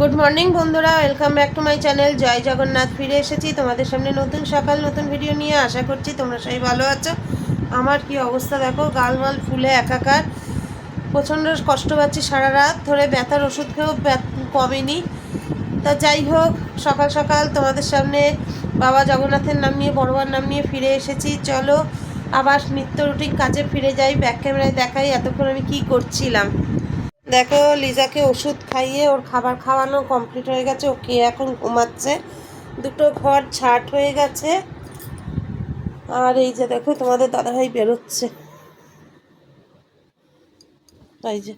Good morning বন্ধুরা welcome back to my channel Jai Jagannath ফিরে এসেছি তোমাদের সামনে নতুন সকাল, নতুন ভিডিও নিয়ে আশা করছি তোমরা সবাই ভালো আছো। আমার কি অবস্থা দেখো গালমাল ফুলে একাকার, প্রচণ্ড কষ্ট পাচ্ছি সারা রাত ধরে, ব্যথার ওষুধ খেয়েও কমেনি। তা যাই হোক, সকাল সকাল তোমাদের সামনে বাবা জগন্নাথের নাম নিয়ে বড়বার নাম নিয়ে ফিরে এসেছি। চলো, আবার নিত্য রুটিন কাজে ফিরে যাই ব্যাক ক্যামেরায় দেখাই এতক্ষণ আমি কি করছিলাম। দেখো, লিজাকে ওষুধ খাইয়ে ওর খাবার খাওয়ানো কমপ্লিট হয়ে গেছে। ওকে এখন ঘুমাচ্ছে? দুটো ঘর ছাট হয়ে গেছে। আর এই যে দেখো, তোমাদের দাদাভাই বেরোচ্ছে। এই যে,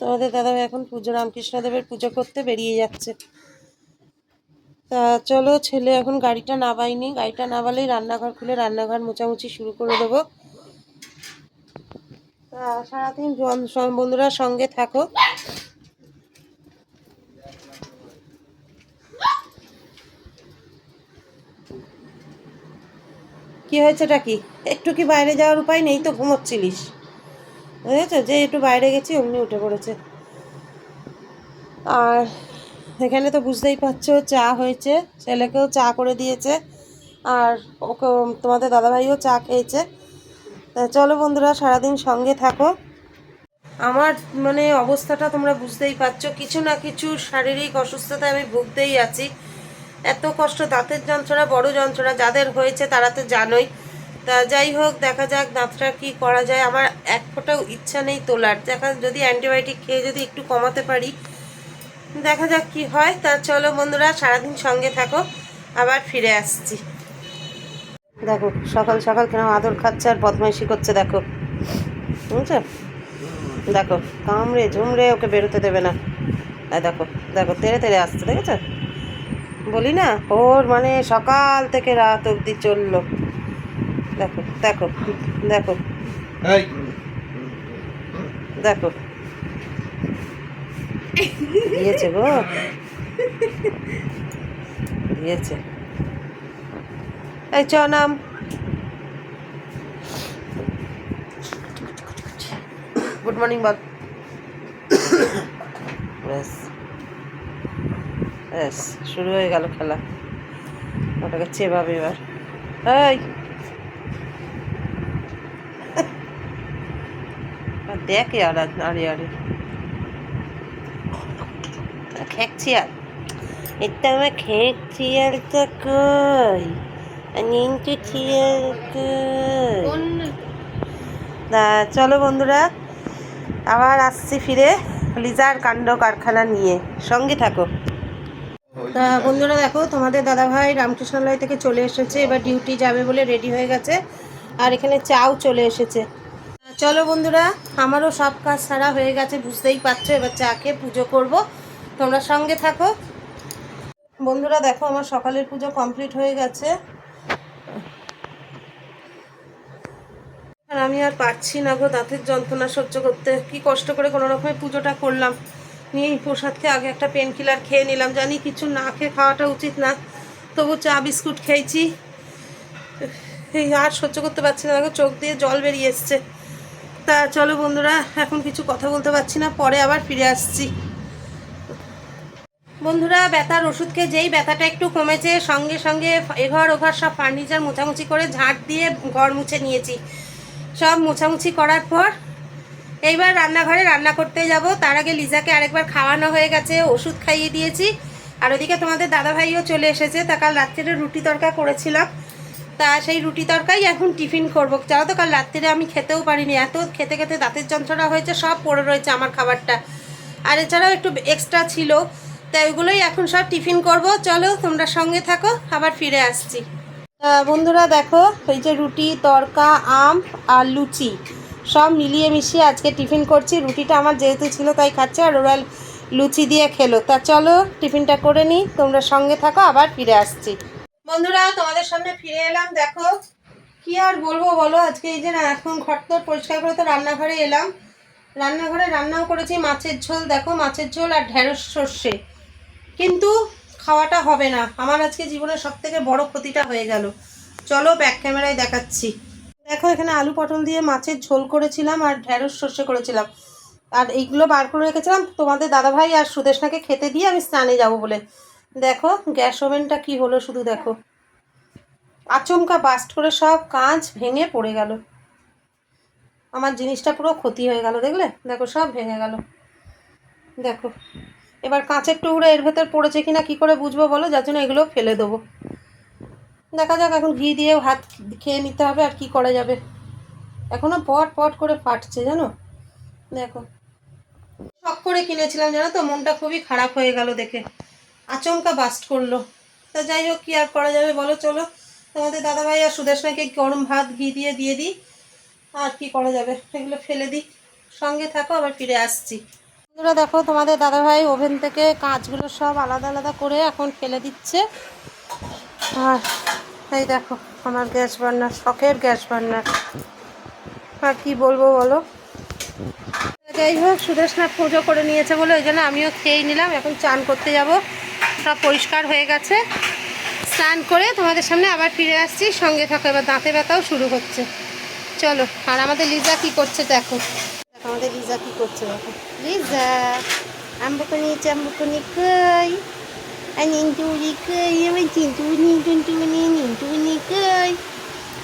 তোমাদের দাদাভাই এখন পুজো রামকৃষ্ণদেবের পুজো করতে বেরিয়ে যাচ্ছে। তা চলো, ছেলে এখন গাড়িটা নাবাইনি গাড়িটা নাবালেই রান্নাঘর খুলে রান্নাঘর মোছামুছি শুরু করে দেবো। সারাদিন বন্ধুরা সঙ্গে থাকো। কি হয়েছেটা কি? একটু কি বাইরে যাওয়ার উপায় নেই তো ঘুমোচ্ছিলিস? বুঝেছ? যে একটু বাইরে গেছি, অমনি উঠে পড়েছে। আর এখানে তো বুঝতেই পারছ, চা হয়েছে। ছেলেকেও চা করে দিয়েছে। আর ওকে তোমাদের দাদাভাইও চা খেয়েছে। চলো বন্ধুরা, সারাদিন সঙ্গে থাকো। আমার মানে অবস্থাটা তোমরা বুঝতেই পারছ, কিছু না কিছু শারীরিক অসুস্থতায় আমি ভুগতেই আছি। এত কষ্ট দাঁতের যন্ত্রণা, বড় যন্ত্রণা যাদের হয়েছে তারা তো জানোই। তা যাই হোক, দেখা যাক দাঁতটা কি করা যায়। আমার এক ফোঁটাও ইচ্ছা নেই তোলার। দেখা, যদি অ্যান্টিবায়োটিক খেয়ে যদি একটু কমাতে পারি, দেখা যাক কি হয়। তা চলো বন্ধুরা, সারাদিন সঙ্গে থাকো, আবার ফিরে আসছি। দেখো সকাল সকাল কেন আদর খাচ্ছে আর বদমাইশি করছে দেখো। বুঝছ? দেখো কামড়ে ঝুমড়ে ওকে বেরোতে দেবে না। দেখো দেখো তেড়ে তেড়ে আসছে দেখেছ? বলি না ওর মানে সকাল থেকে রাত অবধি চলল। দেখো দেখো দেখো। দেখো। দিয়েছে গো। দিয়েছে। এই চ নাম। গুড মর্নিং বল ব্যাস। ব্যাস শুরু হয়ে গেল খেলা। ওটাকে চেবাবে এবার। এই। আর দেখে আর আরে আরে। খেকছি আর। এটা আমার খেকছি আর তো কই? কই চলো বন্ধুরা আবার আসছি ফিরে লিজার কাণ্ড কারখানা নিয়ে। সঙ্গে থাকো। তা বন্ধুরা দেখো তোমাদের দাদাভাই রামকৃষ্ণালয় থেকে চলে এসেছে এবার ডিউটি যাবে বলে রেডি হয়ে গেছে আর এখানে চাও চলে এসেছে। চলো বন্ধুরা আমারও সব কাজ সারা হয়ে গেছে বুঝতেই পারছ এবার চা খেয়ে পুজো করব। তোমরা সঙ্গে থাকো। বন্ধুরা দেখো আমার সকালের পুজো কমপ্লিট হয়ে গেছে। আমি আর পারছি না গো, দাঁতের যন্ত্রণা সহ্য করতে। কি কষ্ট করে কোনো রকমের পুজোটা করলাম। নিয়ে প্রসাদকে আগে একটা পেন কিলার খেয়ে নিলাম। জানি কিছু না খেয়ে খাওয়াটা উচিত না। তবু চা, বিস্কুট খেয়েছি। এই আর সহ্য করতে পারছি না। দেখো, চোখ দিয়ে জল বেরিয়ে এসছে। তা চলো বন্ধুরা, এখন কিছু কথা বলতে পারছি না। পরে আবার ফিরে আসছি। বন্ধুরা, ব্যথার ওষুধ খেয়ে যেই ব্যথাটা একটু কমেছে, সঙ্গে সঙ্গে এঘর ওঘর সব ফার্নিচার মোছামুছি করে ঝাঁট দিয়ে ঘর মুছে নিয়েছি। সব মোছামুছি করার পর এইবার রান্নাঘরে রান্না করতে যাব। তার আগে লিজাকে আরেকবার খাওয়ানো হয়ে গেছে, ওষুধ খাইয়ে দিয়েছি। আর ওদিকে তোমাদের দাদাভাইও চলে এসেছে, তা কাল রাত্রিরে রুটি তরকা করেছিলাম। তা সেই রুটি তরকাই এখন টিফিন করব। জানো তো, কাল রাত্রিরে আমি খেতেও পারিনি। এত খেতে খেতে দাঁতের যন্ত্রণা হয়েছে, সব পড়ে রয়েছে আমার খাবারটা। আর এছাড়াও একটু এক্সট্রা ছিল, তাই ওগুলোই এখন সব টিফিন করব। চলো তোমরা সঙ্গে থাকো, আবার ফিরে আসছি। বন্ধুরা দেখো, এই যে রুটি, তরকা, আম আর লুচি, সব মিলিয়ে মিশিয়ে আজকে টিফিন করছি। রুটিটা আমার যেহেতু ছিল তাই খাচ্ছে, আর ওরা লুচি দিয়ে খেলো। তা চলো, টিফিনটা করে নিই, তোমরা সঙ্গে থাকো, আবার ফিরে আসছি। বন্ধুরা, তোমাদের সামনে ফিরে এলাম, দেখো। কি আর বলব বলো, আজকে এই যে না, এখন ঘর তো পরিষ্কার করে তো রান্নাঘরে এলাম। রান্নাঘরে রান্নাও করেছি, মাছের ঝোল, দেখো, মাছের ঝোল আর ঢেঁড়স সর্ষে। কিন্তু খাওয়াটা হবে না। আমার আজকে জীবনের সব থেকে বড় ক্ষতিটা হয়ে গেল। চলো ব্যাক ক্যামেরায় দেখাচ্ছি। দেখো, এখানে আলু পটল দিয়ে মাছের ঝোল করেছিলাম আর ঢেঁড়স সর্ষে করেছিলাম। আর এইগুলো বার করে রেখেছিলাম। তোমাদের দাদাভাই আর সুদেশনাকে খেতে দিয়ে আমি স্নানে যাব বলে। দেখো, গ্যাস ওভেনটা কি হলো শুধু দেখো। আচমকা বাস্ট করে সব কাঁচ ভেঙে পড়ে গেল। আমার জিনিসটা পুরো ক্ষতি হয়ে গেল, দেখলে? দেখো, সব ভেঙে গেল। দেখো এবার কাঁচের টুকরো এর ভেতর পড়েছে কিনা কি করে বুঝব বলো? যার জন্য এগুলো ফেলে দেবো। দেখা যাক, এখন ঘি দিয়ে ভাত খেয়ে নিতে হবে আর কি করা যাবে। এখনও পট পট করে ফাটছে, জানো? দেখো। শখ করে কিনেছিলাম, জানো তো? মনটা খুবই খারাপ হয়ে গেল দেখে। আচমকা বাস্ট করল। তা যাই হোক, কি আর করা যাবে বলো? চলো। তোমাদের দাদাভাই আর সুদেশনাকে গরম ভাত ঘি দিয়ে দিয়ে দিই। আর কি করা যাবে? এগুলো ফেলে দিই। সঙ্গে থাকো, আবার ফিরে আসছি। বন্ধুরা দেখো, তোমাদের দাদাভাই ওভেন থেকে কাঁচগুলো সব আলাদা আলাদা করে এখন ফেলে দিচ্ছে। আর এই দেখো, আমার গ্যাস বার্নার, শখের গ্যাস বার্নার। আর কি বলব বলো? যাই হোক সুদেশনা পুজো করে নিয়েছে বলে ওই জন্য আমিও খেয়েই নিলাম। এখন চান করতে যাব। সব পরিষ্কার হয়ে গেছে। স্নান করে তোমাদের সামনে আবার ফিরে আসছি। সঙ্গে থাকো, এবার দাঁতে ব্যথাও শুরু হচ্ছে। চলো, আর আমাদের লিজা কি করছে দেখো, আমাদের লিজা কি করছে দেখো। লিজা আম্বুকুনি চাম্বুকুনি কই আর নিন্টুনি কই আমার চিন্টুনি টুনটুনি নিন্টুনি কই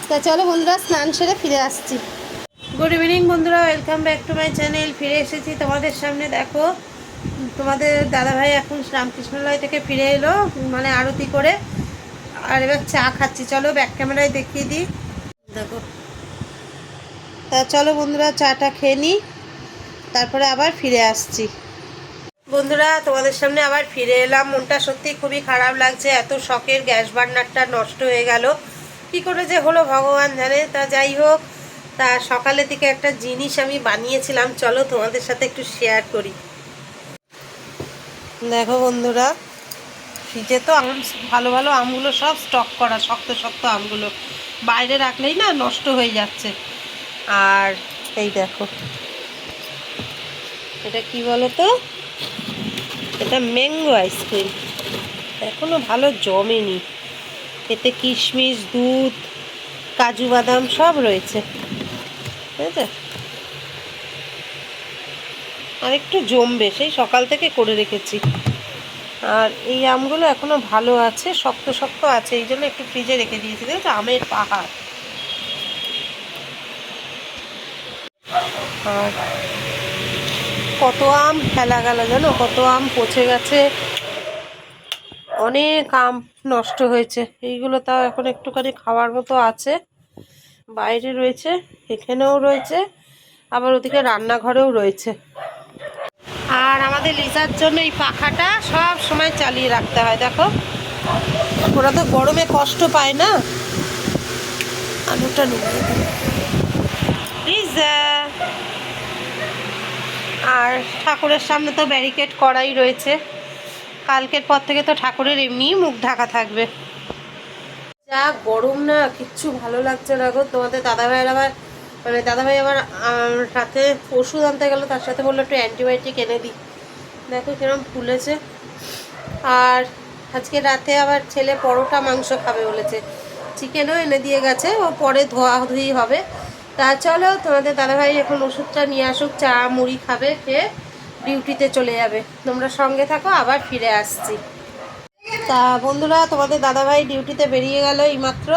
তা চলো বন্ধুরা, স্নান সেরে ফিরে আসছি। গুড ইভিনিং বন্ধুরা welcome back to my channel ফিরে এসেছি তোমাদের সামনে, দেখো, তোমাদের দাদাভাই এখন রামকৃষ্ণলয় থেকে ফিরে এলো মানে আরতি করে। আর এবার চা খাচ্ছি, চলো ব্যাক ক্যামেরায় দেখিয়ে দিই। দেখো। তা চলো বন্ধুরা, চাটা খেয়ে নিই। তারপরে আবার ফিরে আসছি। বন্ধুরা, তোমাদের সামনে আবার ফিরে এলাম। মনটা সত্যি খুবই খারাপ লাগছে। এত শখের গ্যাস বার্নারটা নষ্ট হয়ে গেল। কি করে যে হলো ভগবান জানে? তা যাই হোক, তা সকালের দিকে একটা জিনিস আমি বানিয়েছিলাম। চলো তোমাদের সাথে একটু শেয়ার করি। দেখো বন্ধুরা, ফ্রিজে তো আম, ভালো ভালো আমগুলো সব স্টক করা, শক্ত শক্ত আমগুলো। বাইরে রাখলেই না নষ্ট হয়ে যাচ্ছে। আর এই দেখো এটা কি বলো তো এটা ম্যাঙ্গো আইসক্রিম এখনও ভালো জমেনি। এতে কিশমিশ, দুধ, কাজু বাদাম সব রয়েছে। বুঝেছে আর একটু জমবে, সেই সকাল থেকে করে রেখেছি। আর এই আমগুলো এখনও ভালো আছে, শক্ত শক্ত আছে, এই জন্য একটু ফ্রিজে রেখে দিয়েছি। দেখেছ আমের পাহাড়। আর কত আম ফেলা গেল জানো? কত আম পচে গেছে। অনেক আম নষ্ট হয়েছে। এইগুলো তাও এখন একটুখানি খাওয়ার মতো আছে। বাইরে রয়েছে, এখানেও রয়েছে, আবার ওদিকে রান্নাঘরেও রয়েছে। আর আমাদের লিজার জন্য এই পাখাটা সব সময় চালিয়ে রাখতে হয়, দেখো। ওরা তো গরমে কষ্ট পায় না। আলুটা নিয়ে লিজা! আর ঠাকুরের সামনে তো ব্যারিকেড করাই রয়েছে। কালকের পর থেকে তো ঠাকুরের এমনিই মুখ ঢাকা থাকবে। যা গরম না, কিচ্ছু ভালো লাগছে না গো। তোমাদের দাদাভাইয়ের আবার মানে দাদাভাই আবার রাতে ওষুধ আনতে গেল, তার সাথে বলল একটু অ্যান্টিবায়োটিক এনে দিই। দেখো কিরম ফুলেছে। আর আজকে রাতে আবার ছেলে পরোটা, মাংস খাবে বলেছে। চিকেনও এনে দিয়ে গেছে, ও পরে ধোয়া ধুই হবে। তা চলো, তোমাদের দাদাভাই এখন ওষুধটা নিয়ে আসুক, চা, মুড়ি খাবে, খেয়ে ডিউটিতে চলে যাবে। তোমরা সঙ্গে থাকো, আবার ফিরে আসছি। তা বন্ধুরা, তোমাদের দাদাভাই ডিউটিতে বেরিয়ে গেল এইমাত্র।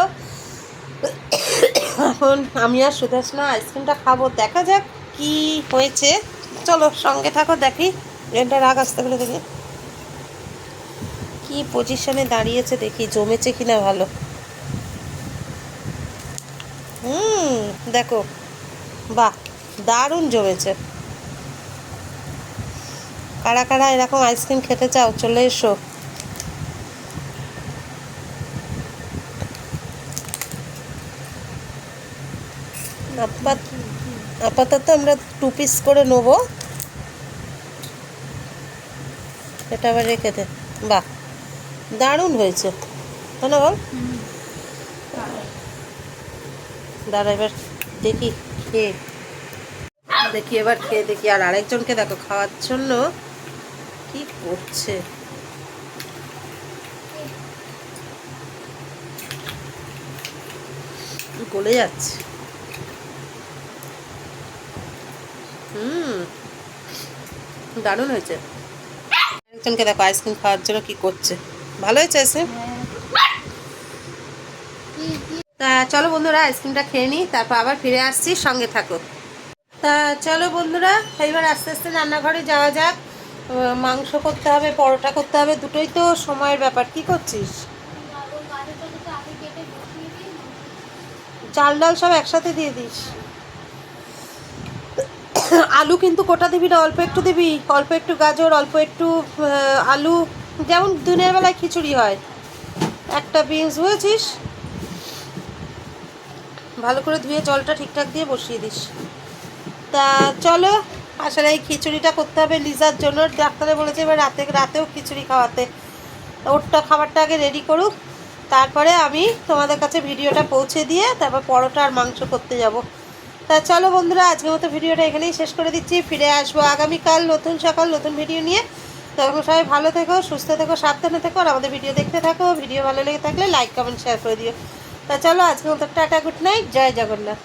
এখন আমি আর সুদেশনা আইসক্রিমটা খাব। দেখা যাক কি হয়েছে। চলো, সঙ্গে থাকো, দেখি। এটা রাগ আসতে করে দেখি কি পজিশনে দাঁড়িয়েছে দেখি, জমেছে কিনা ভালো। হুম, দেখো। বাহ, দারুণ জমেছে। কারা কারা এরকম আইসক্রিম খেতে চাও, চলে এসো। আপাত, আপাতত আমরা টু পিস করে নেব। এটা আবার রেখে দে। বাহ, দারুণ হয়েছে। তাই না বল দাঁড়া, এবার দেখি খেয়ে দেখি, এবার খেয়ে দেখি। আর আরেকজনকে দেখো, খাওয়ার জন্য কি করছে? গলে যাচ্ছে। হুম, দারুণ হয়েছে। একজনকে দেখো আইসক্রিম খাওয়ার জন্য কি করছে? ভালো হয়েছে আইসক্রিম তা চলো বন্ধুরা, আইসক্রিমটা খেয়ে নিই, তারপর আবার ফিরে আসছি, সঙ্গে থাকো। তা চলো বন্ধুরা এইবার আস্তে আস্তে রান্নাঘরে যাওয়া যাক। মাংস করতে হবে, পরোটা করতে হবে, দুটোই তো সময়ের ব্যাপার। কি করছিস? চাল ডাল সব একসাথে দিয়ে দিস। আলু কিন্তু কোটা দিবি না, অল্প একটু দিবি। অল্প একটু গাজর, অল্প একটু আলু, যেমন দিনের বেলায় খিচুড়ি হয়। একটা বিনস বুঝেছিস? ভালো করে ধুয়ে জলটা ঠিকঠাক দিয়ে বসিয়ে দিস। তা চলো আসলে এই খিচুড়িটা করতে হবে লিজার জন্য। ডাক্তারে বলেছে এবার রাতে, রাতেও খিচুড়ি খাওয়াতে। ওরটা খাবারটা আগে রেডি করুক, তারপরে আমি তোমাদের কাছে ভিডিওটা পৌঁছে দিয়ে তারপর পরোটা আর মাংস করতে যাব। তা চলো বন্ধুরা, আজকের মতো ভিডিওটা এখানেই শেষ করে দিচ্ছি। ফিরে আসব আগামীকাল নতুন সকাল, নতুন ভিডিও নিয়ে। তখন সবাই ভালো থেকো, সুস্থ থেকো, সাবধানে থেকো, আর আমাদের ভিডিও দেখতে থাকো। ভিডিও ভালো লেগে থাকলে লাইক কমেন্ট শেয়ার করে দিও। তা চলো আজকে মতো tata good night Jai Jagannath.